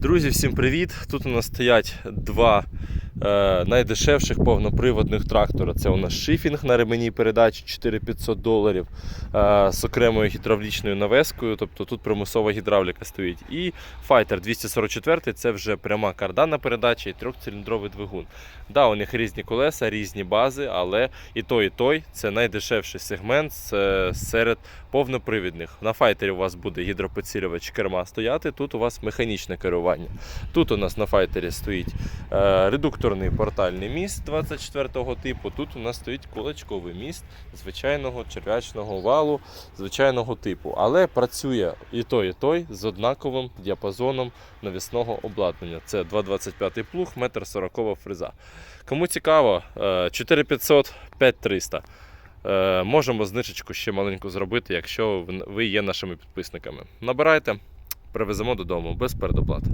Друзі, всім привіт! Тут у нас стоять два е, найдешевших повноприводних трактора. Це у нас шифінг на ремені передачі 4500 доларів е, з окремою гідравлічною навескою, тобто тут примусова гідравліка стоїть. І Fighter 244 це вже пряма карданна передача і трьохциліндровий двигун. Да, у них різні колеса, різні бази, але і той, і той це найдешевший сегмент е, серед повнопривідних. На файтері у вас буде гідропідсилювач керма стояти, тут у вас механічне керування. Тут у нас на файтері стоїть е, редукторний портальний міст 24-го типу. Тут у нас стоїть кулачковий міст звичайного черв'ячного валу, звичайного типу. Але працює і той, і той з однаковим діапазоном навісного обладнання. Це 2,25 плуг, 1,40 м фреза. Кому цікаво, е, 4500 5300. Е, Можемо знижечку ще маленьку зробити, якщо ви є нашими підписниками. Набирайте, привеземо додому без передоплати.